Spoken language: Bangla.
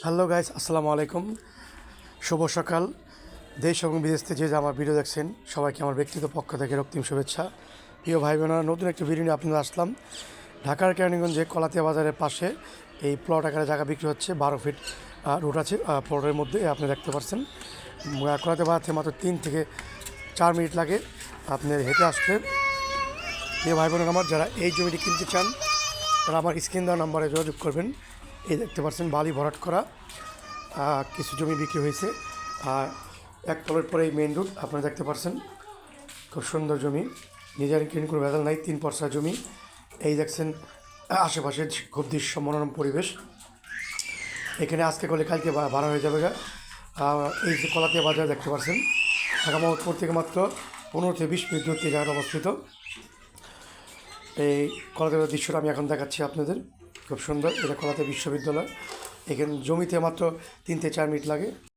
হ্যালো গাইস, আসসালামু আলাইকুম। শুভ সকাল। দেশ এবং বিদেশ থেকে যে আমার ভিডিও দেখছেন, সবাইকে আমার ব্যক্তিগত পক্ষ থেকে রক্তিম শুভেচ্ছা। প্রিয় ভাই বোনেরা নতুন একটি ভিডিও নিয়ে আপনারা আসলাম। ঢাকার কেরানীগঞ্জে কলাতিয়া বাজারের পাশে এই প্লট আকারে জায়গা বিক্রি হচ্ছে বারো ফিট রুট আছে। প্লটের মধ্যে আপনি দেখতে পাচ্ছেন কলাতিয়া বাজার থেকে মাত্র তিন থেকে চার মিনিট লাগে আপনি হেঁটে আসতে। প্রিয় ভাই বোনেরা আমার, যারা এই জমিটি কিনতে চান, তারা আমার স্ক্রিন দেওয়া নাম্বারে যোগাযোগ করবেন। এই দেখতে পাচ্ছেন বালি ভরাট করা কিছু জমি বিক্রি হয়েছে। আর এক তলের পরে এই মেন রোড আপনারা দেখতে পাচ্ছেন, খুব সুন্দর জমি। নিজের কিনে কোনো ভেজাল নাই, তিন পরসা জমি। এই দেখছেন আশেপাশে খুব দৃশ্য মনোরম পরিবেশ। এখানে আজকে করলে কালকে ভাড়া হয়ে যাবে গা। এই যে কলাতিয়া বাজার দেখতে পাচ্ছেন। ঢাকা মোহাম্মদপুর থেকে মাত্র পনেরো থেকে বিশ মিনিট দূরত্বে জায়গাটা অবস্থিত। এই কলাতে দৃশ্যটা আমি এখন দেখাচ্ছি আপনাদের। খুব সুন্দর। এটা কলাতে বিশ্ববিদ্যালয়। এখানে জমিতে মাত্র তিন থেকে চার মিনিট লাগে।